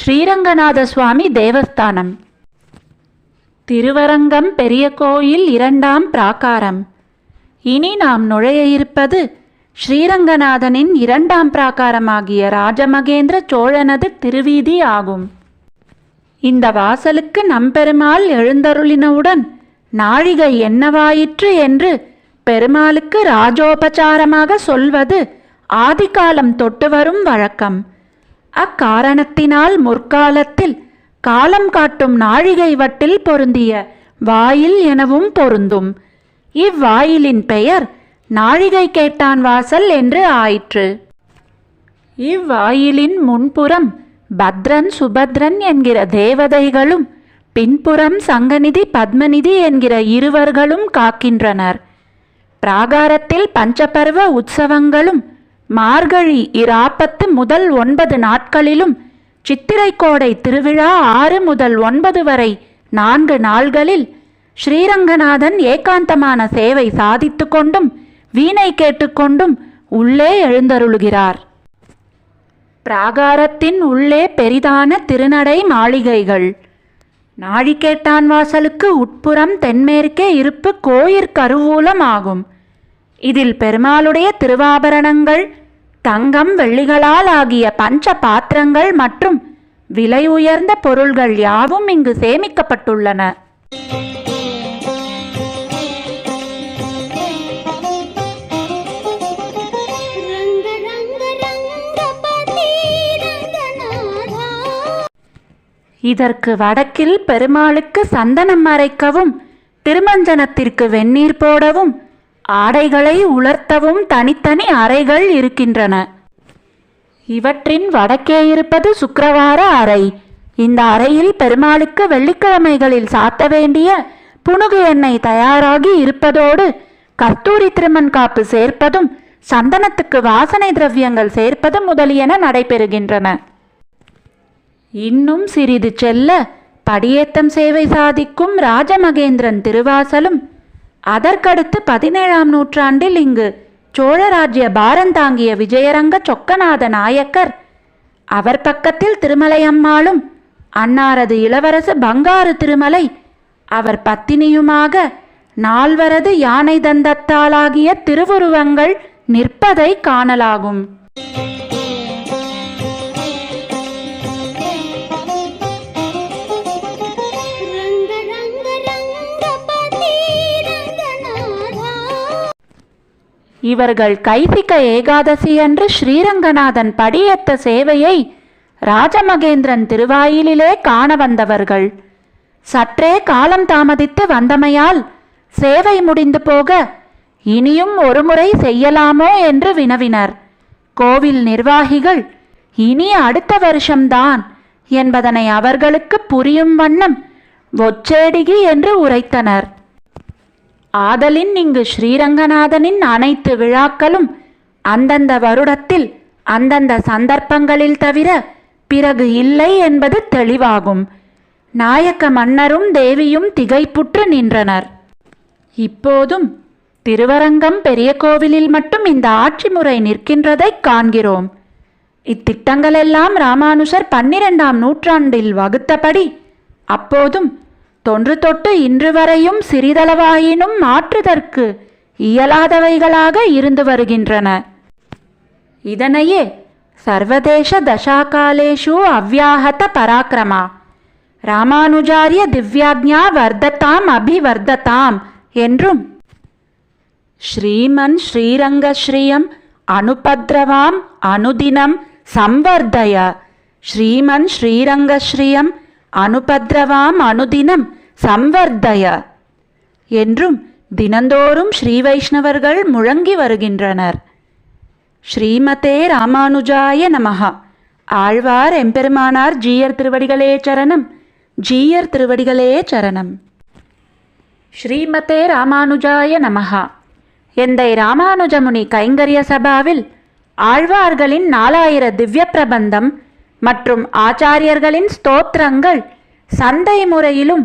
ஸ்ரீரங்கநாத சுவாமி தேவஸ்தானம். திருவரங்கம் பெரிய கோயில் இரண்டாம் பிராகாரம். இனி நாம் நுழைய இருப்பது ஸ்ரீரங்கநாதனின் இரண்டாம் பிராகாரமாகிய ராஜமகேந்திர சோழனது திருவீதி ஆகும். இந்த வாசலுக்கு நம்பெருமாள் எழுந்தருளினவுடன் நாழிகை என்னவாயிற்று என்று பெருமாளுக்கு ராஜோபச்சாரமாக சொல்வது ஆதிகாலம் தொட்டு வரும் வழக்கம். அக்காரணத்தினால் முற்காலத்தில் காலம் காட்டும் நாழிகை வட்டில் பொருந்திய வாயில் எனவும் பொருந்தும். இவ்வாயிலின் பெயர் நாழிகை கேட்டான் வாசல் என்று ஆயிற்று. இவ்வாயிலின் முன்புறம் பத்ரன் சுபத்ரன் என்கிற தேவதைகளும் பின்புறம் சங்கநிதி பத்மநிதி என்கிற இருவர்களும் காக்கின்றனர். பிராகாரத்தில் பஞ்சபர்வ உற்சவங்களும் மார்கழி இராப்பத்து முதல் ஒன்பது நாட்களிலும் சித்திரைக்கோடை திருவிழா ஆறு முதல் ஒன்பது வரை நான்கு நாள்களில் ஸ்ரீரங்கநாதன் ஏகாந்தமான சேவை சாதித்து கொண்டும் வீணை கேட்டுக்கொண்டும் உள்ளே எழுந்தருளுகிறார். பிராகாரத்தின் உள்ளே பெரிதான திருநடை மாளிகைகள். நாழிகேட்டான் வாசலுக்கு உட்புறம் தென்மேற்கே இருப்பு கோயிற் கருவூலம் ஆகும் இதில் பெருமாளுடைய திருவாபரணங்கள் தங்கம் வெள்ளிகளால் ஆகிய பஞ்ச பாத்திரங்கள் மற்றும் விலை உயர்ந்த பொருள்கள் யாவும் இங்கு சேமிக்கப்பட்டுள்ளன. இதற்கு வடக்கில் பெருமாளுக்கு சந்தனம் அரைக்கவும் திருமஞ்சனத்திற்கு வெந்நீர் போடவும் ஆடைகளை உலர்த்தவும் தனித்தனி அறைகள் இருக்கின்றன. இவற்றின் வடக்கே இருப்பது சுக்கரவார அறை. இந்த அறையில் பெருமாளுக்கு வெள்ளிக்கிழமைகளில் சாத்த வேண்டிய புனுகு எண்ணெய் தயாராகி இருப்பதோடு கஸ்தூரி திருமண் காப்பு சேர்ப்பதும் சந்தனத்துக்கு வாசனை திரவியங்கள் சேர்ப்பதும் முதலியன நடைபெறுகின்றன. இன்னும் சிறிது செல்ல படியேத்தம் சேவை சாதிக்கும் ராஜமகேந்திரன் திருவாசலும் அதற்கடுத்து பதினேழாம் நூற்றாண்டில் இங்கு சோழராஜ்ய பாரந்தாங்கிய விஜயரங்க சொக்கநாத நாயக்கர். அவர் பக்கத்தில் திருமலையம்மாளும் அன்னாரது இளவரசு பங்காரு திருமலை அவர் பத்தினியுமாக நால்வரது யானை தந்தத்தாலாகிய திருவுருவங்கள் நிற்பதை காணலாகும். இவர்கள் கைசிக்க ஏகாதசி அன்று ஸ்ரீரங்கநாதன் படியேத்த சேவையை ராஜமகேந்திரன் திருவாயிலிலே காண வந்தவர்கள். சற்றே காலம் தாமதித்து வந்தமையால் சேவை முடிந்து போக இனியும் ஒருமுறை செய்யலாமோ என்று வினவினர். கோவில் நிர்வாகிகள் இனி அடுத்த வருஷம்தான் என்பதனை அவர்களுக்கு புரியும் வண்ணம் ஒச்சேடிகி என்று உரைத்தனர். ஆதலின் இங்கு ஸ்ரீரங்கநாதனின் அனைத்து விழாக்களும் அந்தந்த வருடத்தில் அந்தந்த சந்தர்ப்பங்களில் தவிர பிறகு இல்லை என்பது தெளிவாகும். நாயக்க மன்னரும் தேவியும் திகைப்புற்று நின்றனர். இப்போதும் திருவரங்கம் பெரிய கோவிலில் மட்டும் இந்த ஆட்சி முறை நிற்கின்றதைக் காண்கிறோம். இத்திட்டங்களெல்லாம் ராமானுஷர் பன்னிரெண்டாம் நூற்றாண்டில் வகுத்தபடி அப்போதும் தொன்று தொட்டு இன்று வரையும் சிறிதளவாயினும் மாற்றுதற்கு இயலாதவைகளாக இருந்து வருகின்றன. இதனையே சர்வதேச தசாகாலேஷு அவ்யாகத பராக்கிரமா. ராமானுஜாரிய திவ்யாக்ஞா வர்ததாம் அபிவர்ததாம் என்றும் ஸ்ரீமன் ஸ்ரீரங்கஸ்ரீயம் அனுபத்ரவாம் அனுதினம் சம்வர்தய. ஸ்ரீமன் ஸ்ரீரங்கஸ்ரீயம் அனுபத்ரவாம் அனுதினம் சம்வர்தய என்றும் தினந்தோறும் ஸ்ரீ வைஷ்ணவர்கள் முழங்கி வருகின்றனர். ஸ்ரீமதே ராமானுஜாய நமகா ஆழ்வார் எம்பெருமானார் ஜீயர் திருவடிகளே சரணம். ஜீயர் திருவடிகளே சரணம். ஸ்ரீமதே ராமானுஜாய நமகா எந்தை ராமானுஜமுனி கைங்கரிய சபாவில் ஆழ்வார்களின் நாலாயிர திவ்ய பிரபந்தம் மற்றும் ஆச்சாரியர்களின் ஸ்தோத்திரங்கள் சந்தை முறையிலும்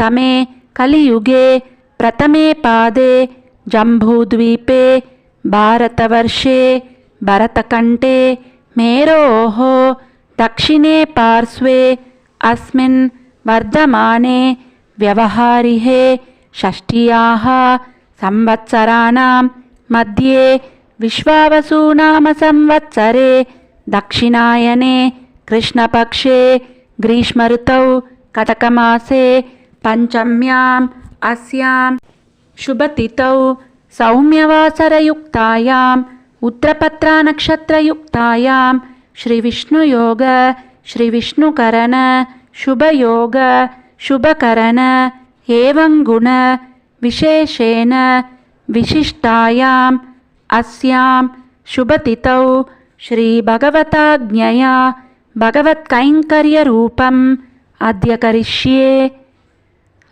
तमे कलियुगे प्रथमे पादे जम्बूद्वीपे भारतवर्षे भरतकण्ठे मेरोः दक्षिणे पार्श्वे अस्मिन् वर्धमाने व्यवहारिहे षष्ट्याः संवत्सराणां मध्ये विश्वावसुनामसंवत्सरे दक्षिणायने कृष्णपक्षे ग्रीष्मऋतौ कटकमासे पञ्चम्याम् अस्यां शुभतिथौ सौम्यवासरयुक्तायाम् उत्तरपत्रानक्षत्रयुक्तायां श्रीविष्णुयोग श्रीविष्णुकरण शुभयोग शुभकरण एवं गुण विशेषेण विशिष्टायाम् अस्यां शुभतिथौ श्रीभगवताज्ञया भगवत्कैङ्कर्यरूपम् अद्य करिष्ये